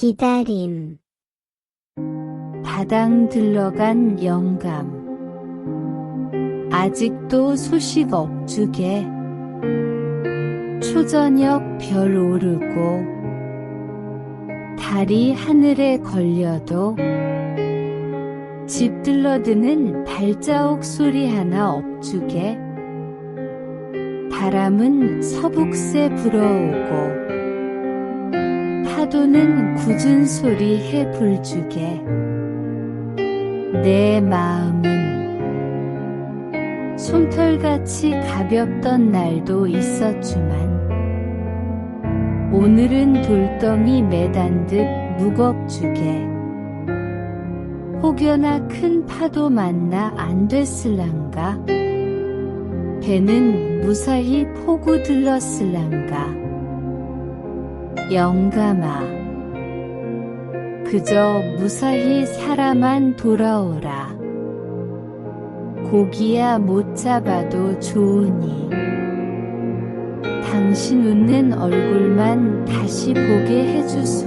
기다림, 바당 들러간 영감. 아직도 소식 없주게. 초저녁 별 오르고, 달이 하늘에 걸려도, 집 들러드는 발자국 소리 하나 없주게. 바람은 서북새 불어오고, 파도는 굳은 소리 해 불주게. 내 마음은 솜털같이 가볍던 날도 있었지만 오늘은 돌덩이 매단 듯 무겁주게. 혹여나 큰 파도 만나 안 됐을란가? 배는 무사히 포구 들렀을란가 영감아 그저 무사히 살아만 돌아오라. 고기야 못 잡아도 좋으니. 당신 웃는 얼굴만 다시 보게 해주소.